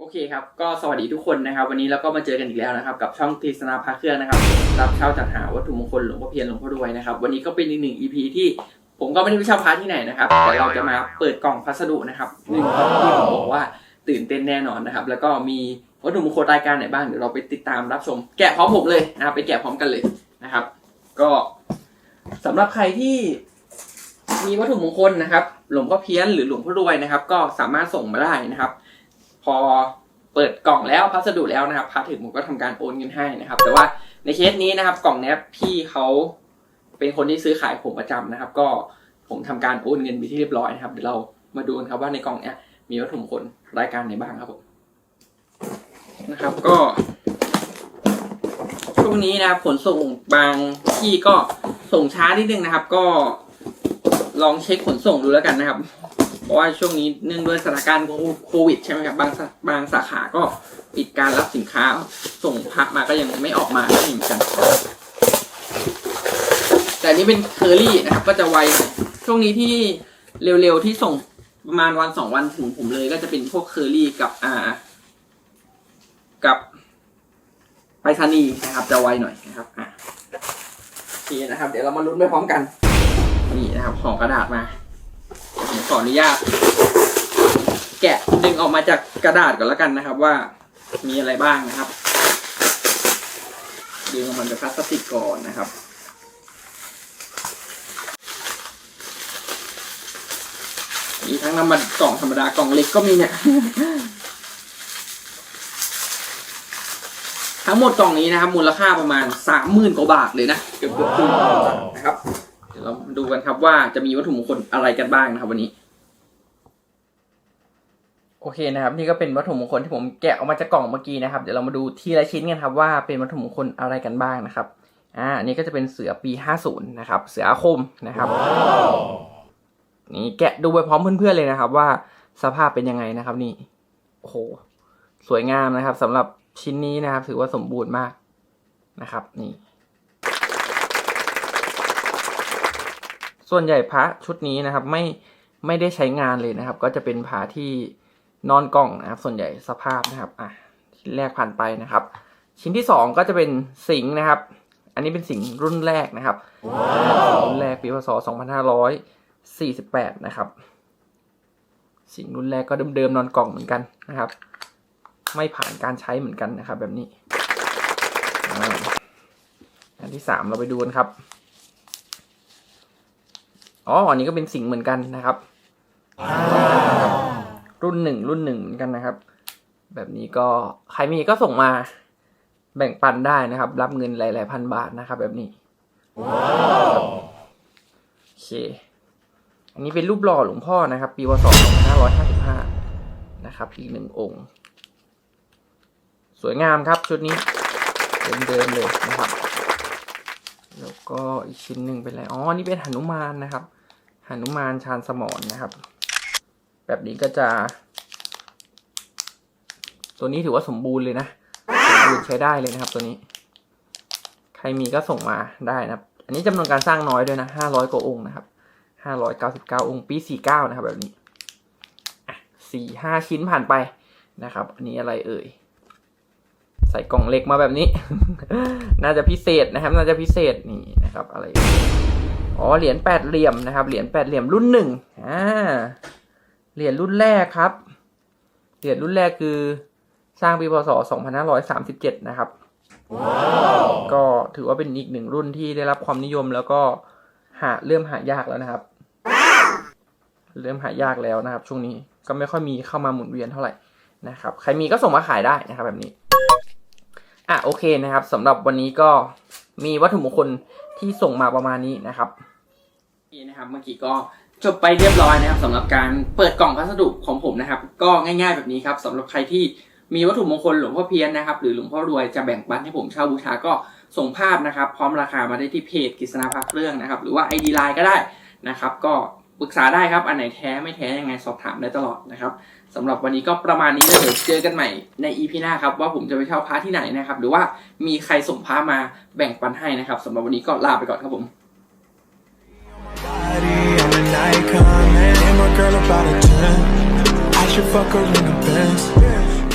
โอเคครับ ก็สวัสดีทุกคนนะครับ วันนี้เราก็มาเจอกันอีกแล้วนะครับ กับช่องทีสนาพาเครื่องนะครับรับเช่าจัดหาวัตถุมงคลหลวงพ่อเพียรหลวงพ่อรวยนะครับ วันนี้ก็เป็นอีกหนึ่ง EP ที่ผมก็ไม่ได้ไปเช่าพาที่ไหนนะครับ แต่เราจะมาเปิดกล่องพัสดุนะครับหนึ่งกล่องที่ผมบอกว่าตื่นเต้นแน่นอนนะครับ แล้วก็มีวัตถุมงคลรายการไหนบ้างเดี๋ยวเราไปติดตามรับชม แกะพร้อมผมเลยนะครับไปแกะพร้อมกันเลยนะครับ ก็สำหรับใครที่มีวัตถุมงคลนะครับ หลวงพ่อเพี้ยนหรือหลวงพ่อรวยนะครับ ก็สามารถส่งมาได้นะครับ อเปิดกล่องแล้วพัสดุแล้วนะครับพาถึงผมก็ทำการโอนเงินให้นะครับ แต่ว่าในเคสนี้นะครับ กล่องเนี้ยพี่เขาเป็นคนที่ซื้อขายผมประจำนะครับ ก็ผมทำการโอนเงินไปที่เรียบร้อยนะครับเดี๋ยวเรามาดูกันครับว่าในกล่องเนี้ยมีวัตถุมงคลรายการไหนบ้างครับผมนะครับก็ช่วงนี้นะครับขนส่งบางที่ก็ส่งช้านิดนึงนะครับ ก็ลองเช็คขนส่งดูแล้วกันนะครับ เพราะว่าช่วงนี้เนื่องด้วยสถานการณ์โควิดใช่ไหมครับบางสาบางสาขาก็ปิดการรับสินค้าส่งพระมาก็ยังไม่ออกมาก็มีเหมือนกัน แต่นี้เป็นเคอรี่นะครับ ก็จะไวช่วงนี้ที่เร็วๆที่ส่งประมาณวันสองวันถึงผมเลย ก็จะเป็นพวกเคอรี่กับอ่า กับไปรษณีย์นะครับ จะไวหน่อยนะครับอะโอเคนะครับ เดี๋ยวเรามาลุ้นไปพร้อมกัน นี่นะครับห่อกระดาษมา ขออนุญาต แกะดึงออกมาจากกระดาษก่อนแล้วกันนะครับ ว่ามีอะไรบ้างนะครับ ดึงออกมาจากพลาสติกก่อนนะครับมีทั้งน้ำมันกล่องธรรมดากล่องเล็กก็มีเนี่ย ทั้งหมดกล่องนี้นะครับ มูลค่าประมาณสามหมื่นกว่าบาทเลยนะ เกือบเกือบครึ่งนะครับ เดี๋ยวเรามาดูกันครับว่าจะมีวัตถุมงคลอะไรกันบ้างนะครับ วันนี้ โอเคนะครับ นี่ก็เป็นวัตถุมงคลที่ผมแกะออกมาจากกล่องเมื่อกี้นะครับเดี๋ยวเรามาดูทีละชิ้นกันครับ ว่าเป็นวัตถุมงคลอะไรกันบ้างนะครับอ่าอันนี้ก็จะเป็นเสือปี 50 นะครับ เสืออาคมนะครับนี่แกะดูไปพร้อมเพื่อนๆเลยนะครับ ว่าสภาพเป็นยังไงนะครับ นี่โอ้โหสวยงามนะครับสำหรับชิ้นนี้นะครับ ถือว่าสมบูรณ์มากนะครับ นี่ ส่วนใหญ่พระชุดนี้นะครับไม่ไม่ได้ใช้งานเลยนะครับ ก็จะเป็นพระที่นอนกล่องนะครับส่วนใหญ่สภาพนะครับอะชิ้นแรกผ่านไปนะครับ ชิ้นที่สองก็จะเป็นสิงห์นะครับ อันนี้เป็นสิงห์รุ่นแรกนะครับรุ่นแรกปีพศ2548 นะครับ สิงห์รุ่นแรกก็เดิมๆนอนกล่องเหมือนกันนะครับ ไม่ผ่านการใช้เหมือนกันนะครับ แบบนี้ อันที่สามเราไปดูกันครับ อ๋ออันนี้ก็เป็นสิงห์เหมือนกันนะครับ รุ่นหนึ่งรุ่นหนึ่งเหมือนกันนะครับ แบบนี้ก็ใครมีก็ส่งมาแบ่งปันได้นะครับ รับเงินหลาย ๆ พันบาทนะครับ แบบนี้โอเค อันนี้เป็นรูปหล่อหลวงพ่อนะครับ ปีวศ2555 นะครับอีกหนึ่งองค์ สวยงามครับชุดนี้เดิมๆเลยนะครับ แล้วก็อีกชิ้นหนึ่งเป็นอะไร อ๋อ นี่เป็นหนุมานนะครับ หนุมานชาญสมรนะครับ แบบนี้ก็จะ ตัวนี้ถือว่าสมบูรณ์เลยนะ สมบูรณ์ใช้ได้เลยนะครับตัวนี้ ใครมีก็ส่งมาได้นะครับ อันนี้จำนวนการสร้างน้อยด้วยนะห้าร้อยกว่าองค์นะครับห้าร้อยเก้าสิบเก้าองค์ปีสี่เก้านะครับ แบบนี้สี่ห้าชิ้นผ่านไปนะครับ อันนี้อะไรเอ่ย ใส่กล่องเล็กมาแบบนี้ น่าจะพิเศษนะครับ น่าจะพิเศษนี่นะครับ อะไร อ๋อเหรียญแปดเหลี่ยมนะครับเหรียญแปดเหลี่ยมรุ่นหนึ่งอ่าเหรียญรุ่นแรกครับเหรียญรุ่นแรกคือสร้างปีพศ 2537 นะครับก็ถือว่าเป็นอีกหนึ่งรุ่นที่ได้รับความนิยมแล้วก็หาเริ่มหายากแล้วนะครับ เริ่มหายากแล้วนะครับ ช่วงนี้ก็ไม่ค่อยมีเข้ามาหมุนเวียนเท่าไหร่นะครับ ใครมีก็ส่งมาขายได้นะครับแบบนี้ อะโอเคนะครับสำหรับวันนี้ก็ มีวัตถุมงคลที่ส่งมาประมาณนี้นะครับนี่นะครับเมื่อกี้ก็จบไปเรียบร้อยนะครับสำหรับการเปิดกล่องพัสดุของผมนะครับ ก็ง่าย ๆ แบบนี้ครับสำหรับใครที่มีวัตถุมงคลหลวงพ่อเพียนนะครับ หรือหลวงพ่อรวยจะแบ่งปันให้ผมเช่าบูชาก็ส่งภาพนะครับ พร้อมราคามาได้ที่เพจกฤษณาพักเรื่องนะครับ หรือว่าไอดีไลน์ก็ได้นะครับ ก็ ปรึกษาได้ครับ อันไหนแท้ไม่แท้ยังไงสอบถามได้ตลอดนะครับสำหรับวันนี้ก็ประมาณนี้เลยเดี๋ยวเจอกันใหม่ใน EP หน้าครับ ว่าผมจะไปเช่าพาที่ไหนนะครับ หรือว่ามีใครส่งพามาแบ่งปันให้นะครับสำหรับวันนี้ก็ลาไปก่อนครับผม fuck her in the Benz.